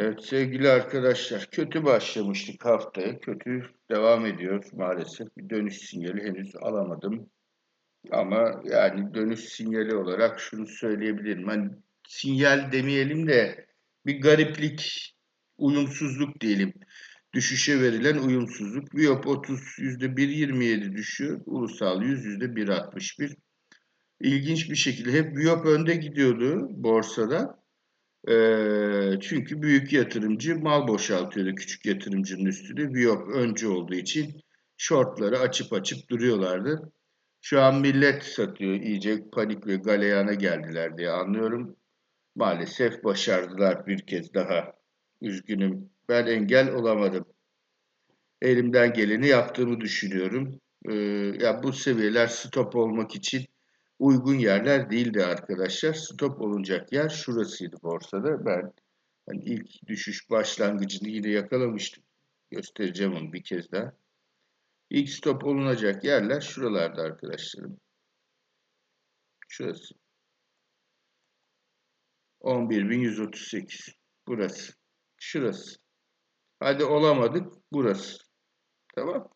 Evet sevgili arkadaşlar kötü başlamıştık haftaya. Kötü devam ediyor maalesef. Bir dönüş sinyali henüz alamadım. Ama yani dönüş sinyali olarak şunu söyleyebilirim. Hani sinyal demeyelim de bir gariplik, uyumsuzluk diyelim. Düşüşe verilen uyumsuzluk. Viyop 30 %1.27 düşüyor. Ulusal 100 %1.61. İlginç bir şekilde hep Viyop önde gidiyordu borsada. Çünkü büyük yatırımcı mal boşaltıyordu küçük yatırımcının üstüne. Viyop önce olduğu için shortları açıp açıp duruyorlardı. Şu an millet satıyor. iyice panik ve galeyana geldiler diye anlıyorum. Maalesef başardılar bir kez daha. Üzgünüm. Ben engel olamadım. Elimden geleni yaptığımı düşünüyorum. Ee, ya bu seviyeler stop olmak için uygun yerler değildi arkadaşlar. Stop olunacak yer şurasıydı borsada. Ben hani ilk düşüş başlangıcını yine yakalamıştım. Göstereceğim onu bir kez daha. İlk stop olunacak yerler şuralarda arkadaşlarım. Şurası. 11.138. Burası. Şurası. Hadi olamadık. Burası. Tamam.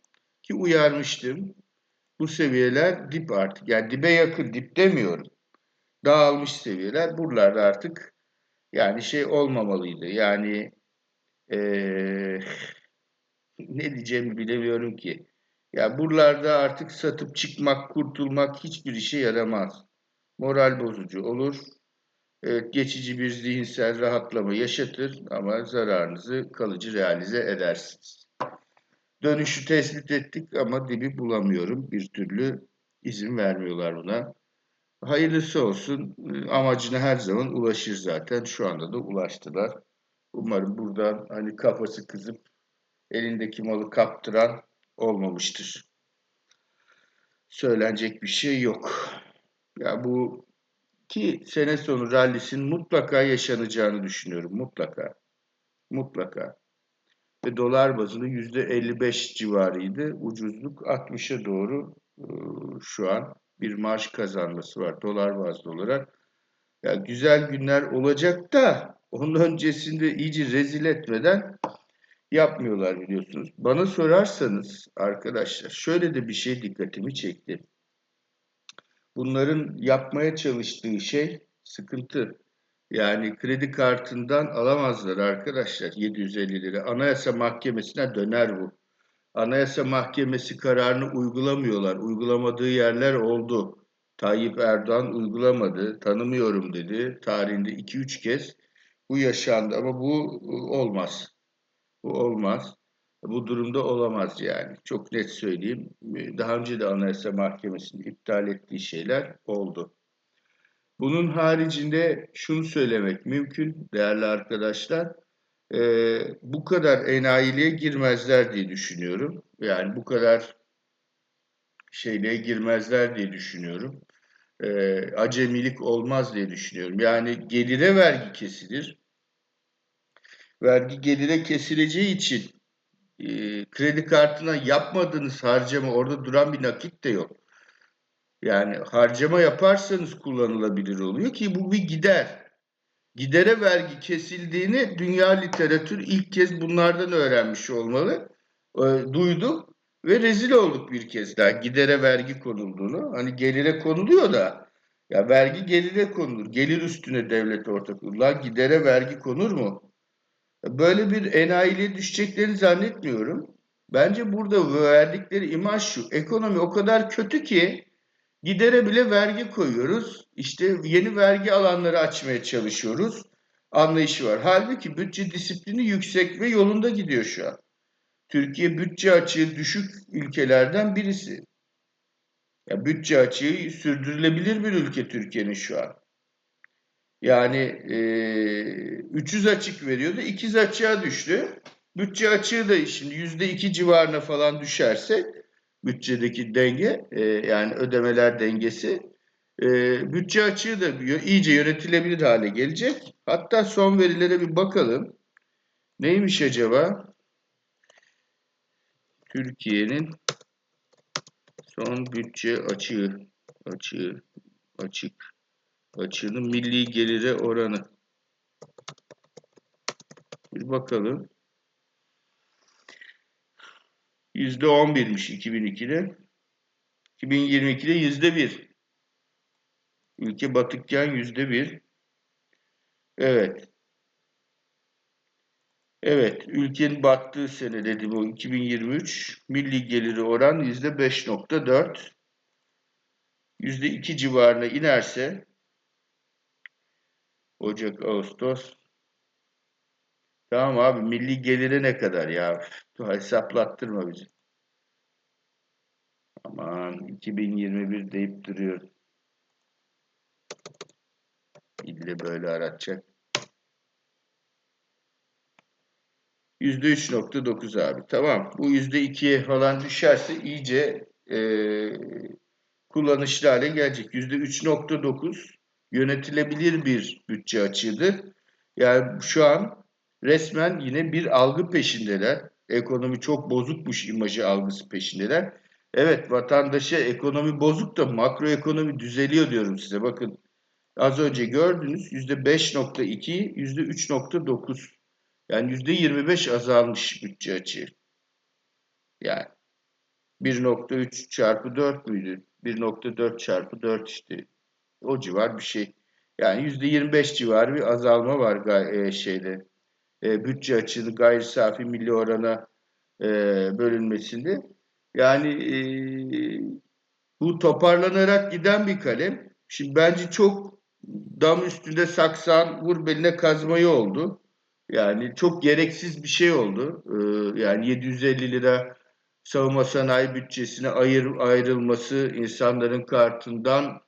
Ki uyarmıştım. Bu seviyeler dip artık. Yani dibe yakın dip demiyorum. Dağılmış seviyeler. Buralarda artık yani şey olmamalıydı. Yani ee, ne diyeceğimi bilemiyorum ki. Ya buralarda artık satıp çıkmak, kurtulmak hiçbir işe yaramaz. Moral bozucu olur. Evet, geçici bir zihinsel rahatlama yaşatır ama zararınızı kalıcı realize edersiniz. Dönüşü tespit ettik ama dibi bulamıyorum. Bir türlü izin vermiyorlar buna. Hayırlısı olsun. Amacına her zaman ulaşır zaten. Şu anda da ulaştılar. Umarım buradan hani kafası kızıp elindeki malı kaptıran olmamıştır. Söylenecek bir şey yok. Ya bu ki sene sonu rallisinin mutlaka yaşanacağını düşünüyorum. Mutlaka. Mutlaka. Ve dolar bazında %55 civarıydı. Ucuzluk 60'a doğru e, şu an bir marş kazanması var dolar bazlı olarak. Ya güzel günler olacak da onun öncesinde iyice rezil etmeden yapmıyorlar biliyorsunuz. Bana sorarsanız arkadaşlar şöyle de bir şey dikkatimi çekti. Bunların yapmaya çalıştığı şey sıkıntı. Yani kredi kartından alamazlar arkadaşlar 750 lira. Anayasa Mahkemesi'ne döner bu. Anayasa Mahkemesi kararını uygulamıyorlar. Uygulamadığı yerler oldu. Tayyip Erdoğan uygulamadı, tanımıyorum dedi. Tarihinde 2-3 kez bu yaşandı ama bu olmaz. Bu olmaz. Bu durumda olamaz yani. Çok net söyleyeyim. Daha önce de Anayasa Mahkemesi'nin iptal ettiği şeyler oldu. Bunun haricinde şunu söylemek mümkün değerli arkadaşlar. E, bu kadar enayiliğe girmezler diye düşünüyorum. Yani bu kadar şeyliğe girmezler diye düşünüyorum. E, acemilik olmaz diye düşünüyorum. Yani gelire vergi kesilir. Vergi gelire kesileceği için e, kredi kartına yapmadığınız harcama orada duran bir nakit de yok. Yani harcama yaparsanız kullanılabilir oluyor ki bu bir gider. Gidere vergi kesildiğini dünya literatür ilk kez bunlardan öğrenmiş olmalı. E, duyduk ve rezil olduk bir kez daha gidere vergi konulduğunu. Hani gelire konuluyor da ya vergi gelire konulur. Gelir üstüne devlet ortak olur. Lan gidere vergi konur mu? Böyle bir enayiliğe düşeceklerini zannetmiyorum. Bence burada verdikleri imaj şu. Ekonomi o kadar kötü ki Gidere bile vergi koyuyoruz. İşte yeni vergi alanları açmaya çalışıyoruz. Anlayışı var. Halbuki bütçe disiplini yüksek ve yolunda gidiyor şu an. Türkiye bütçe açığı düşük ülkelerden birisi. Ya bütçe açığı sürdürülebilir bir ülke Türkiye'nin şu an. Yani e, 300 açık veriyordu, 200 açığa düştü. Bütçe açığı da şimdi %2 civarına falan düşerse bütçedeki denge e, yani ödemeler dengesi e, bütçe açığı da iyice yönetilebilir hale gelecek. Hatta son verilere bir bakalım. Neymiş acaba? Türkiye'nin son bütçe açığı açığı açık açığının milli gelire oranı. Bir bakalım. %11'miş 2002'de. 2022'de %1. Ülke batıkken %1. Evet. Evet, ülkenin battığı sene dedi bu 2023. Milli geliri oran %5.4. %2 civarına inerse Ocak, Ağustos. Tamam abi milli geliri ne kadar ya? Hesaplattırma bizi. Aman 2021 deyip duruyor. İlle böyle aratacak. %3.9 abi. Tamam. Bu %2'ye falan düşerse iyice e, kullanışlı hale gelecek. %3.9 yönetilebilir bir bütçe açığıdır. Yani şu an resmen yine bir algı peşindeler. Ekonomi çok bozukmuş imajı algısı peşindeler. Evet vatandaşa ekonomi bozuk da makroekonomi düzeliyor diyorum size. Bakın az önce gördünüz %5.2, %3.9. Yani %25 azalmış bütçe açığı. Yani 1.3 çarpı 4 müydü? 1.4 çarpı 4 işte. O civar bir şey. Yani %25 civarı bir azalma var e, şeyde. E, bütçe açığını gayri safi milli orana e, bölünmesinde. Yani e, bu toparlanarak giden bir kalem. Şimdi bence çok dam üstünde saksan vur beline kazmayı oldu. Yani çok gereksiz bir şey oldu. Ee, yani 750 lira savunma sanayi bütçesine ayır, ayrılması insanların kartından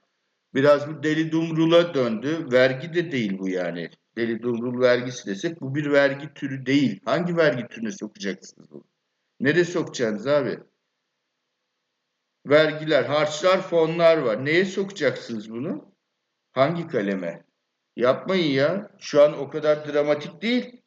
biraz bu deli dumrula döndü. Vergi de değil bu yani. Deli dumrul vergisi desek bu bir vergi türü değil. Hangi vergi türüne sokacaksınız bunu? Nereye sokacaksınız abi? Vergiler, harçlar, fonlar var. Neye sokacaksınız bunu? Hangi kaleme? Yapmayın ya. Şu an o kadar dramatik değil.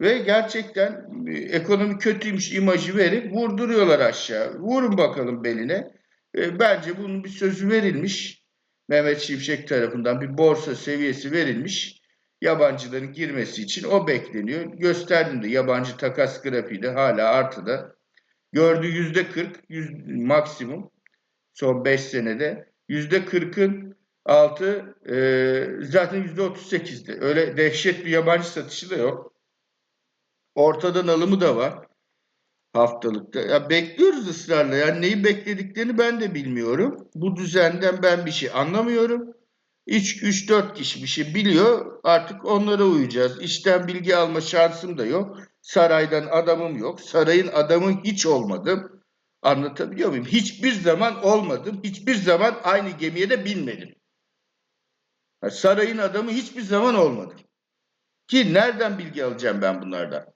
Ve gerçekten e, ekonomi kötüymüş imajı verip vurduruyorlar aşağı. Vurun bakalım beline. E, bence bunun bir sözü verilmiş. Mehmet Şimşek tarafından bir borsa seviyesi verilmiş. Yabancıların girmesi için o bekleniyor. Gösterdim de yabancı takas grafiği de hala artıda. Gördüğü yüzde 40 yüz, maksimum son 5 senede. Yüzde 40'ın altı e, zaten yüzde 38'di. Öyle dehşet bir yabancı satışı da yok. Ortadan alımı da var haftalıkta. Ya bekliyoruz ısrarla. Yani neyi beklediklerini ben de bilmiyorum. Bu düzenden ben bir şey anlamıyorum. 3-4 kişi bir şey biliyor. Artık onlara uyacağız. İşten bilgi alma şansım da yok. Saraydan adamım yok. Sarayın adamı hiç olmadım. Anlatabiliyor muyum? Hiçbir zaman olmadım. Hiçbir zaman aynı gemiye de binmedim. Sarayın adamı hiçbir zaman olmadım. Ki nereden bilgi alacağım ben bunlardan?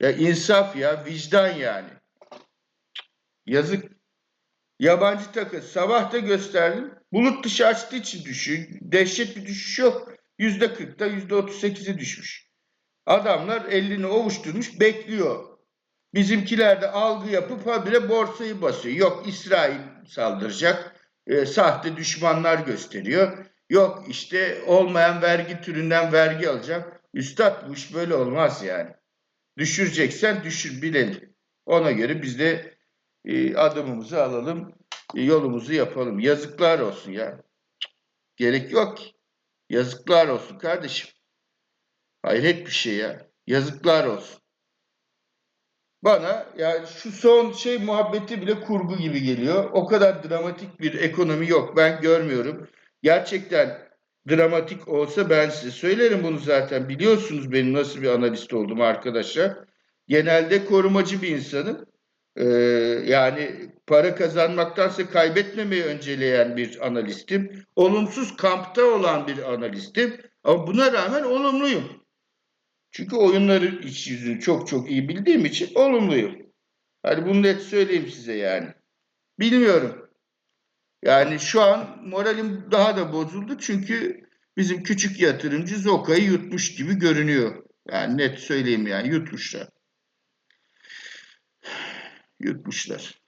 Ya insaf ya, vicdan yani. Yazık. Yabancı takı sabah da gösterdim. Bulut dışı açtığı için düşüyor. Dehşet bir düşüş yok. Yüzde kırkta yüzde otuz sekize düşmüş. Adamlar elini ovuşturmuş bekliyor. Bizimkiler de algı yapıp habire borsayı basıyor. Yok İsrail saldıracak. E, sahte düşmanlar gösteriyor. Yok işte olmayan vergi türünden vergi alacak. Üstad bu iş böyle olmaz yani. Düşüreceksen düşür bilelim. Ona göre biz de e, adımımızı alalım, e, yolumuzu yapalım. Yazıklar olsun ya. Gerek yok ki. Yazıklar olsun kardeşim. Hayret bir şey ya. Yazıklar olsun. Bana yani şu son şey muhabbeti bile kurgu gibi geliyor. O kadar dramatik bir ekonomi yok. Ben görmüyorum. Gerçekten dramatik olsa ben size söylerim bunu zaten. Biliyorsunuz benim nasıl bir analist oldum arkadaşlar. Genelde korumacı bir insanım. Ee, yani para kazanmaktansa kaybetmemeyi önceleyen bir analistim. Olumsuz kampta olan bir analistim. Ama buna rağmen olumluyum. Çünkü oyunları iç yüzünü çok çok iyi bildiğim için olumluyum. Hadi bunu net söyleyeyim size yani. Bilmiyorum. Yani şu an moralim daha da bozuldu çünkü bizim küçük yatırımcı Zoka'yı yutmuş gibi görünüyor. Yani net söyleyeyim yani yutmuşlar. Yutmuşlar.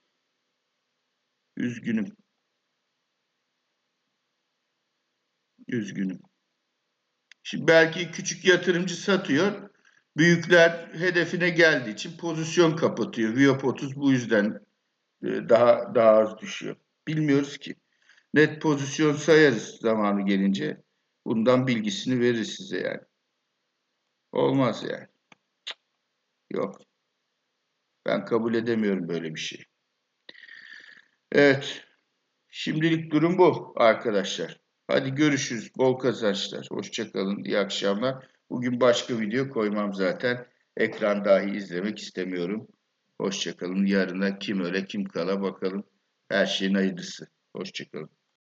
Üzgünüm. Üzgünüm. Şimdi belki küçük yatırımcı satıyor. Büyükler hedefine geldiği için pozisyon kapatıyor. Viyop 30 bu yüzden e, daha daha az düşüyor. Bilmiyoruz ki. Net pozisyon sayarız zamanı gelince. Bundan bilgisini veririz size yani. Olmaz yani. Yok. Ben kabul edemiyorum böyle bir şey. Evet. Şimdilik durum bu arkadaşlar. Hadi görüşürüz. Bol kazançlar. Hoşçakalın. İyi akşamlar. Bugün başka video koymam zaten. Ekran dahi izlemek istemiyorum. Hoşçakalın. Yarına kim öle kim kala bakalım. Her şeyin hayırlısı. Hoşçakalın.